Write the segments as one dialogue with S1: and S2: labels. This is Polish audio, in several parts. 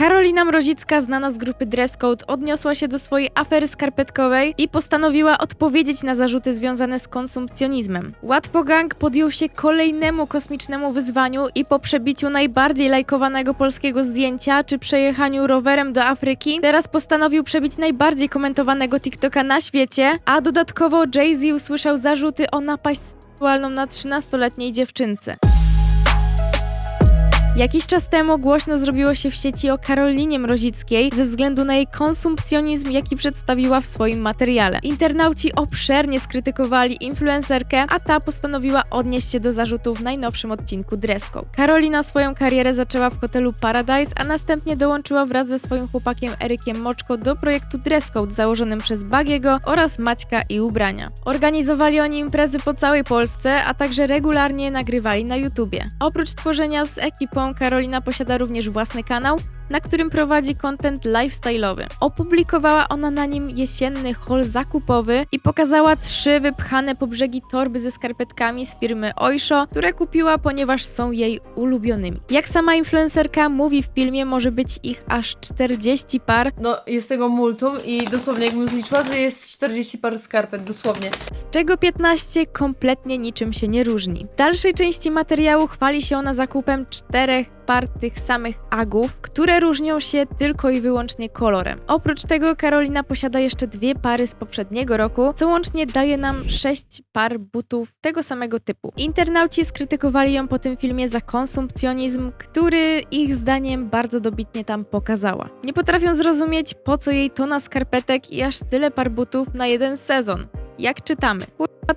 S1: Karolina Mrozicka, znana z grupy Dress Code, odniosła się do swojej afery skarpetkowej i postanowiła odpowiedzieć na zarzuty związane z konsumpcjonizmem. Łatwo Gang podjął się kolejnemu kosmicznemu wyzwaniu i po przebiciu najbardziej lajkowanego polskiego zdjęcia czy przejechaniu rowerem do Afryki, teraz postanowił przebić najbardziej komentowanego TikToka na świecie, a dodatkowo Jay-Z usłyszał zarzuty o napaść seksualną na 13-letniej dziewczynce. Jakiś czas temu głośno zrobiło się w sieci o Karolinie Mrozickiej ze względu na jej konsumpcjonizm, jaki przedstawiła w swoim materiale. Internauci obszernie skrytykowali influencerkę, a ta postanowiła odnieść się do zarzutów w najnowszym odcinku Code. Karolina swoją karierę zaczęła w hotelu Paradise, a następnie dołączyła wraz ze swoim chłopakiem Erykiem Moczko do projektu Dress Code założonym przez Bagiego oraz Maćka i Ubrania. Organizowali oni imprezy po całej Polsce, a także regularnie nagrywali na YouTubie. Oprócz tworzenia z ekipą Karolina posiada również własny kanał, na którym prowadzi content lifestyle'owy. Opublikowała ona na nim jesienny haul zakupowy i pokazała trzy wypchane po brzegi torby ze skarpetkami z firmy Oysho, które kupiła, ponieważ są jej ulubionymi. Jak sama influencerka mówi w filmie, może być ich aż 40 par,
S2: No, jest tego multum i dosłownie, jakbym zliczyła, to jest 40 par skarpet, dosłownie.
S1: z czego 15 kompletnie niczym się nie różni. W dalszej części materiału chwali się ona zakupem czterech par tych samych agów, które różnią się tylko i wyłącznie kolorem. Oprócz tego Karolina posiada jeszcze dwie pary z poprzedniego roku, co łącznie daje nam sześć par butów tego samego typu. Internauci skrytykowali ją po tym filmie za konsumpcjonizm, który ich zdaniem bardzo dobitnie tam pokazała. Nie potrafią zrozumieć, po co jej tona skarpetek i aż tyle par butów na jeden sezon. Jak czytamy.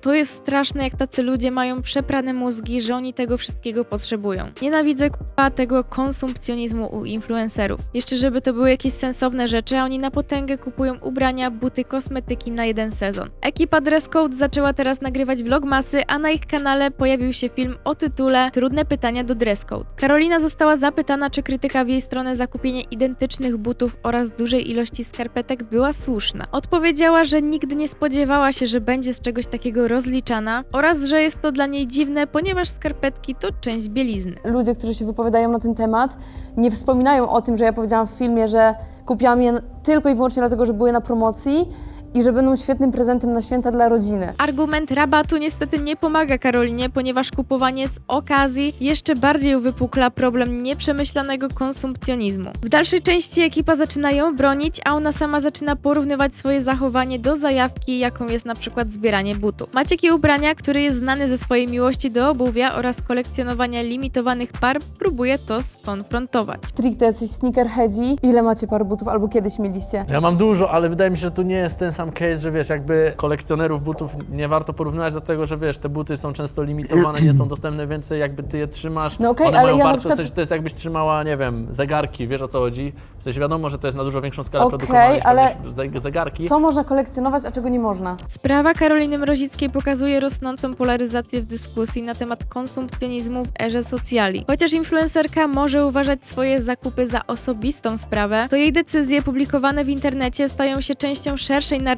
S1: To jest straszne, jak tacy ludzie mają przeprane mózgi, że oni tego wszystkiego potrzebują. Nienawidzę kurwa tego konsumpcjonizmu u influencerów. Jeszcze żeby to były jakieś sensowne rzeczy, a oni na potęgę kupują ubrania, buty, kosmetyki na jeden sezon. Ekipa Dress Code zaczęła teraz nagrywać vlogmasy, a na ich kanale pojawił się film o tytule Trudne pytania do Dress Code. Karolina została zapytana, czy krytyka w jej stronę za kupienie identycznych butów oraz dużej ilości skarpetek była słuszna. Odpowiedziała, że nigdy nie spodziewała się, że będzie z czegoś takiego rozliczana oraz, że jest to dla niej dziwne, ponieważ skarpetki to część bielizny.
S2: Ludzie, którzy się wypowiadają na ten temat, nie wspominają o tym, że ja powiedziałam w filmie, że kupiłam je tylko i wyłącznie dlatego, że były na promocji i że będą świetnym prezentem na święta dla rodziny.
S1: Argument rabatu niestety nie pomaga Karolinie, ponieważ kupowanie z okazji jeszcze bardziej uwypukla problem nieprzemyślanego konsumpcjonizmu. W dalszej części ekipa zaczyna ją bronić, a ona sama zaczyna porównywać swoje zachowanie do zajawki, jaką jest na przykład zbieranie butów. Maciek i ubrania, który jest znany ze swojej miłości do obuwia oraz kolekcjonowania limitowanych par, próbuje to skonfrontować.
S2: Stricte jacyś sneakerheadzi. Ile macie par butów albo kiedyś mieliście?
S3: Ja mam dużo, ale wydaje mi się, że tu nie jest ten sam case, że wiesz, jakby kolekcjonerów butów nie warto porównywać, dlatego że wiesz, te buty są często limitowane, nie są dostępne, więcej jakby ty je trzymasz.
S2: No okej,
S3: one
S2: ale
S3: mają
S2: ja na
S3: wartość,
S2: przykład-
S3: w sensie to jest jakbyś trzymała, nie wiem, zegarki, wiesz o co chodzi? W sensie wiadomo, że to jest na dużo większą skalę
S2: Okej,
S3: produkowane niż
S2: ale
S3: zeg- zegarki.
S2: Co można kolekcjonować, a czego nie można?
S1: Sprawa Karoliny Mrozickiej pokazuje rosnącą polaryzację w dyskusji na temat konsumpcjonizmu w erze socjali. Chociaż influencerka może uważać swoje zakupy za osobistą sprawę, to jej decyzje publikowane w internecie stają się częścią szerszej narracji,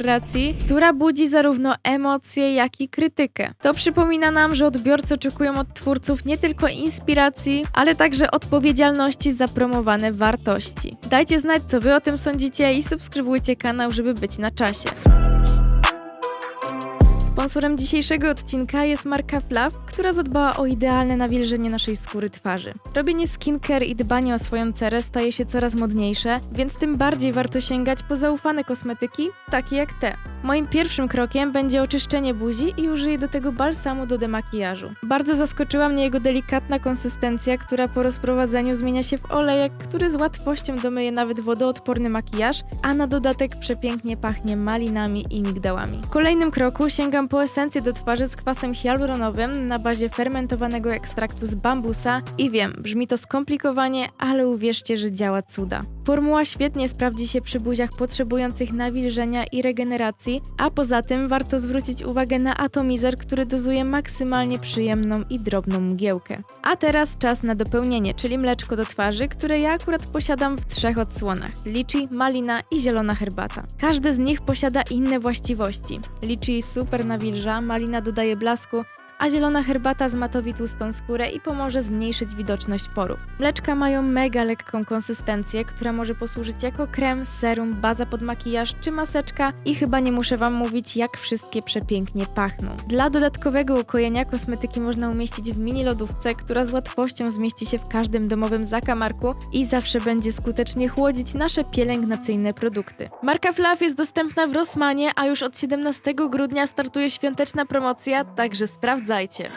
S1: która budzi zarówno emocje, jak i krytykę. To przypomina nam, że odbiorcy oczekują od twórców nie tylko inspiracji, ale także odpowiedzialności za promowane wartości. Dajcie znać, co wy o tym sądzicie i subskrybujcie kanał, żeby być na czasie. Sponsorem dzisiejszego odcinka jest marka Flav, która zadbała o idealne nawilżenie naszej skóry twarzy. Robienie skincare i dbanie o swoją cerę staje się coraz modniejsze, więc tym bardziej warto sięgać po zaufane kosmetyki, takie jak te. Moim pierwszym krokiem będzie oczyszczenie buzi i użyję do tego balsamu do demakijażu. Bardzo zaskoczyła mnie jego delikatna konsystencja, która po rozprowadzeniu zmienia się w olejek, który z łatwością domyje nawet wodoodporny makijaż, a na dodatek przepięknie pachnie malinami i migdałami. W kolejnym kroku sięgam po esencję do twarzy z kwasem hialuronowym na bazie fermentowanego ekstraktu z bambusa i wiem, brzmi to skomplikowanie, ale uwierzcie, że działa cuda. Formuła świetnie sprawdzi się przy buziach potrzebujących nawilżenia i regeneracji, a poza tym warto zwrócić uwagę na atomizer, który dozuje maksymalnie przyjemną i drobną mgiełkę. A teraz czas na dopełnienie, czyli mleczko do twarzy, które ja akurat posiadam w trzech odsłonach: liczy, malina i zielona herbata. Każdy z nich posiada inne właściwości. Liczy super nawilża, malina dodaje blasku, a zielona herbata zmatowi tłustą skórę i pomoże zmniejszyć widoczność porów. Mleczka mają mega lekką konsystencję, która może posłużyć jako krem, serum, baza pod makijaż czy maseczka i chyba nie muszę wam mówić, jak wszystkie przepięknie pachną. Dla dodatkowego ukojenia kosmetyki można umieścić w mini lodówce, która z łatwością zmieści się w każdym domowym zakamarku i zawsze będzie skutecznie chłodzić nasze pielęgnacyjne produkty. Marka Fluff jest dostępna w Rossmanie, a już od 17 grudnia startuje świąteczna promocja, także дерзайте.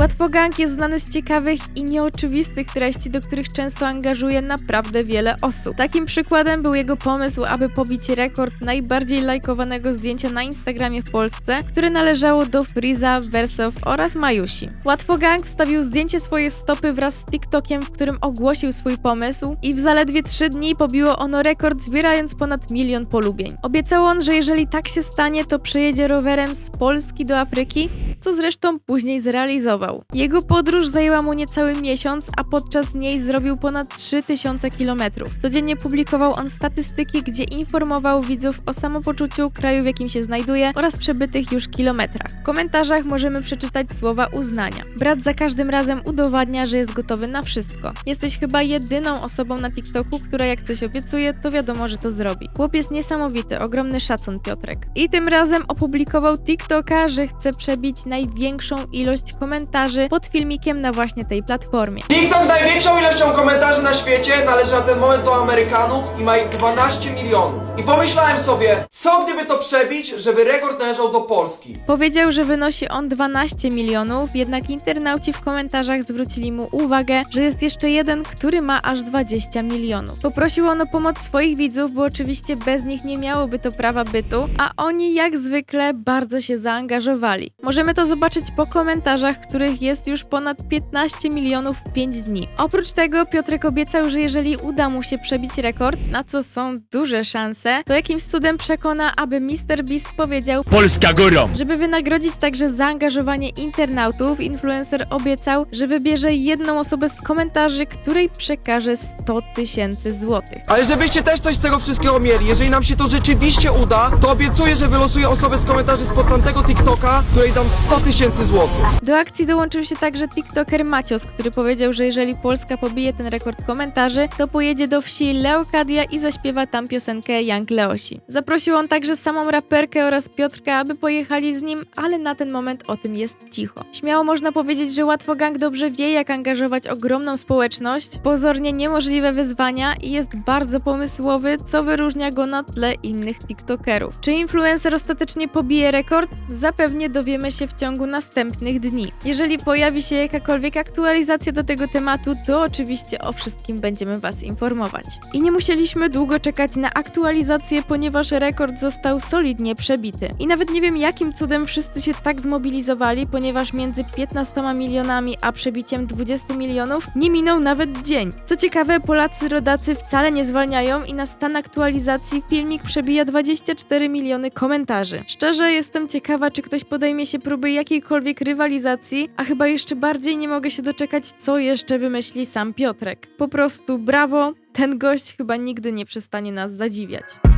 S1: Łatwogang jest znany z ciekawych i nieoczywistych treści, do których często angażuje naprawdę wiele osób. Takim przykładem był jego pomysł, aby pobić rekord najbardziej lajkowanego zdjęcia na Instagramie w Polsce, które należało do Friza, Wersow oraz Majusi. Łatwogang wstawił zdjęcie swojej stopy wraz z TikTokiem, w którym ogłosił swój pomysł i w zaledwie 3 dni pobiło ono rekord, zbierając ponad milion polubień. Obiecał on, że jeżeli tak się stanie, to przejedzie rowerem z Polski do Afryki, co zresztą później zrealizował. Jego podróż zajęła mu niecały miesiąc, a podczas niej zrobił ponad 3000 km. Codziennie publikował on statystyki, gdzie informował widzów o samopoczuciu kraju, w jakim się znajduje oraz przebytych już kilometrach. W komentarzach możemy przeczytać słowa uznania. Brat za każdym razem udowadnia, że jest gotowy na wszystko. Jesteś chyba jedyną osobą na TikToku, która jak coś obiecuje, to wiadomo, że to zrobi. Chłop jest niesamowity, ogromny szacun Piotrek. I tym razem opublikował TikToka, że chce przebić największą ilość komentarzy pod filmikiem na właśnie tej platformie.
S4: TikTok największą ilością komentarzy na świecie należy na ten moment do Amerykanów i ma ich 12 milionów. I pomyślałem sobie, co gdyby to przebić, żeby rekord należał do Polski?
S1: Powiedział, że wynosi on 12 milionów, jednak internauci w komentarzach zwrócili mu uwagę, że jest jeszcze jeden, który ma aż 20 milionów. Poprosił on o pomoc swoich widzów, bo oczywiście bez nich nie miałoby to prawa bytu, a oni jak zwykle bardzo się zaangażowali. Możemy to zobaczyć po komentarzach, których jest już ponad 15 milionów w 5 dni. Oprócz tego Piotrek obiecał, że jeżeli uda mu się przebić rekord, na co są duże szanse, to jakimś cudem przekona, aby MrBeast powiedział
S5: Polska górą!
S1: żeby wynagrodzić także zaangażowanie internautów, influencer obiecał, że wybierze jedną osobę z komentarzy, której przekaże 100 tysięcy złotych.
S4: Ale żebyście też coś z tego wszystkiego mieli, jeżeli nam się to rzeczywiście uda, to obiecuję, że wylosuję osobę z komentarzy spod tamtego TikToka, której dam 100 tysięcy złotych.
S1: Do akcji dołączył się także TikToker Macios, który powiedział, że jeżeli Polska pobije ten rekord komentarzy, to pojedzie do wsi Leokadia i zaśpiewa tam piosenkę Young Leosi. Zaprosił on także samą raperkę oraz Piotrka, aby pojechali z nim, ale na ten moment o tym jest cicho. Śmiało można powiedzieć, że Łatwo Gang dobrze wie, jak angażować ogromną społeczność, pozornie niemożliwe wyzwania i jest bardzo pomysłowy, co wyróżnia go na tle innych TikTokerów. Czy influencer ostatecznie pobije rekord? Zapewnie dowiemy się w ciągu następnych dni. Jeżeli pojawi się jakakolwiek aktualizacja do tego tematu, to oczywiście o wszystkim będziemy Was informować. I nie musieliśmy długo czekać na aktualizację, ponieważ rekord został solidnie przebity. I nawet nie wiem, jakim cudem wszyscy się tak zmobilizowali, ponieważ między 15 milionami a przebiciem 20 milionów nie minął nawet dzień. Co ciekawe, Polacy rodacy wcale nie zwalniają i na stan aktualizacji filmik przebija 24 miliony komentarzy. Szczerze jestem ciekawa, czy ktoś podejmie się próby jakiejkolwiek rywalizacji, a chyba jeszcze bardziej nie mogę się doczekać, co jeszcze wymyśli sam Piotrek. Po prostu brawo, ten gość chyba nigdy nie przestanie nas zadziwiać.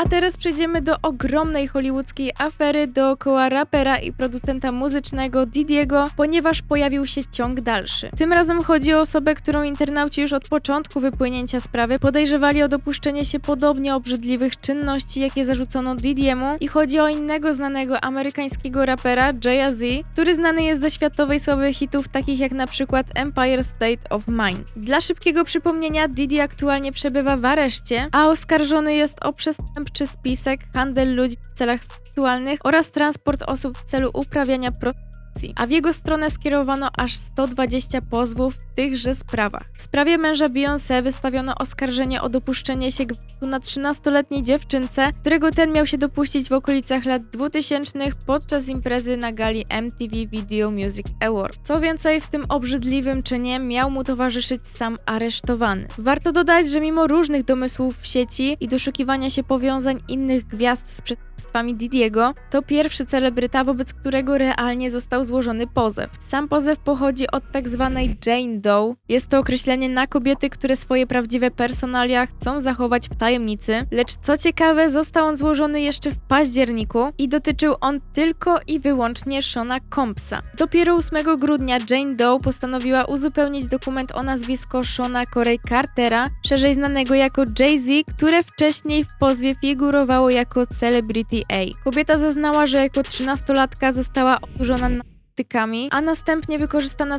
S1: A teraz przejdziemy do ogromnej hollywoodzkiej afery dookoła rapera i producenta muzycznego Didiego, ponieważ pojawił się ciąg dalszy. Tym razem chodzi o osobę, którą internauci już od początku wypłynięcia sprawy podejrzewali o dopuszczenie się podobnie obrzydliwych czynności, jakie zarzucono Didiemu i chodzi o innego znanego amerykańskiego rapera Jaya Z, który znany jest ze światowej sławy hitów takich jak na przykład Empire State of Mind. Dla szybkiego przypomnienia Didi aktualnie przebywa w areszcie, a oskarżony jest o przestępczy spisek, handel ludźmi w celach seksualnych oraz transport osób w celu uprawiania prostytucji. A w jego stronę skierowano aż 120 pozwów w tychże sprawach. W sprawie męża Beyoncé wystawiono oskarżenie o dopuszczenie się gwałtu na 13-letniej dziewczynce, którego ten miał się dopuścić w okolicach lat 2000 podczas imprezy na gali MTV Video Music Award. Co więcej, w tym obrzydliwym czynie miał mu towarzyszyć sam aresztowany. Warto dodać, że mimo różnych domysłów w sieci i doszukiwania się powiązań innych gwiazd przestępstwem, przestępstwami Didiego, to pierwszy celebryta, wobec którego realnie został złożony pozew. Sam pozew pochodzi od tak zwanej Jane Doe. Jest to określenie na kobiety, które swoje prawdziwe personalia chcą zachować w tajemnicy, lecz co ciekawe, został on złożony jeszcze w październiku i dotyczył on tylko i wyłącznie Shona Compsa. Dopiero 8 grudnia Jane Doe postanowiła uzupełnić dokument o nazwisko Shona Corey Cartera, szerzej znanego jako Jay-Z, które wcześniej w pozwie figurowało jako Celebrity A. Kobieta zaznała, że jako 13-latka została oburzona narkotykami, a następnie wykorzystana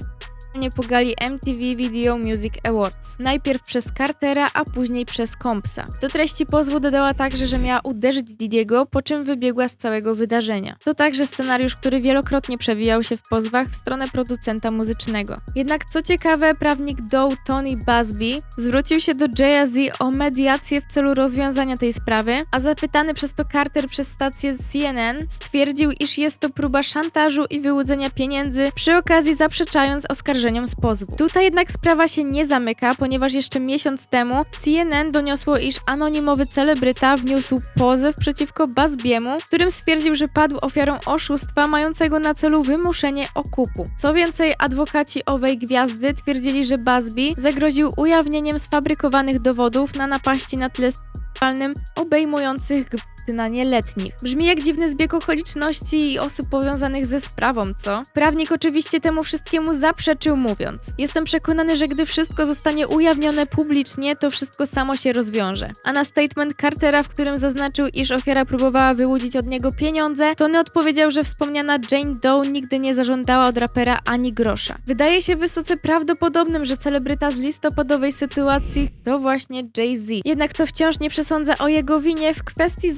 S1: nie pogali MTV Video Music Awards. Najpierw przez Cartera, a później przez Compsa. Do treści pozwu dodała także, że miała uderzyć Didiego, po czym wybiegła z całego wydarzenia. To także scenariusz, który wielokrotnie przewijał się w pozwach w stronę producenta muzycznego. Jednak co ciekawe, prawnik Doe Tony Busby zwrócił się do Jay-Z o mediację w celu rozwiązania tej sprawy, a zapytany przez to Carter przez stację CNN stwierdził, iż jest to próba szantażu i wyłudzenia pieniędzy, przy okazji zaprzeczając oskarżeniom z pozwu. Tutaj jednak sprawa się nie zamyka, ponieważ jeszcze miesiąc temu CNN doniosło, iż anonimowy celebryta wniósł pozew przeciwko Busbiemu, w którym stwierdził, że padł ofiarą oszustwa mającego na celu wymuszenie okupu. Co więcej, adwokaci owej gwiazdy twierdzili, że Busby zagroził ujawnieniem sfabrykowanych dowodów na napaści na tle obejmujących na. Brzmi jak dziwny zbieg okoliczności i osób powiązanych ze sprawą, co? Prawnik oczywiście temu wszystkiemu zaprzeczył mówiąc. Jestem przekonany, że gdy wszystko zostanie ujawnione publicznie, to wszystko samo się rozwiąże. A na statement Cartera, w którym zaznaczył, iż ofiara próbowała wyłudzić od niego pieniądze, Tony odpowiedział, że wspomniana Jane Doe nigdy nie zażądała od rapera ani grosza. Wydaje się wysoce prawdopodobnym, że celebryta z listopadowej sytuacji to właśnie Jay-Z. Jednak to wciąż nie przesądza o jego winie w kwestii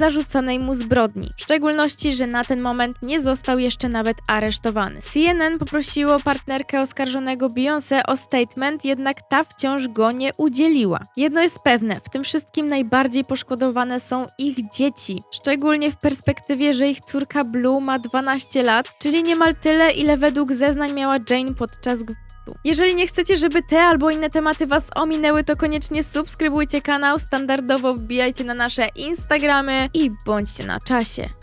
S1: mu zbrodni. W szczególności, że na ten moment nie został jeszcze nawet aresztowany. CNN poprosiło partnerkę oskarżonego Beyoncé o statement, jednak ta wciąż go nie udzieliła. Jedno jest pewne, w tym wszystkim najbardziej poszkodowane są ich dzieci. Szczególnie w perspektywie, że ich córka Blue ma 12 lat, czyli niemal tyle, ile według zeznań miała Jane podczas gwałtu. Jeżeli nie chcecie, żeby te albo inne tematy Was ominęły, to koniecznie subskrybujcie kanał, standardowo wbijajcie na nasze Instagramy i bądźcie na czasie.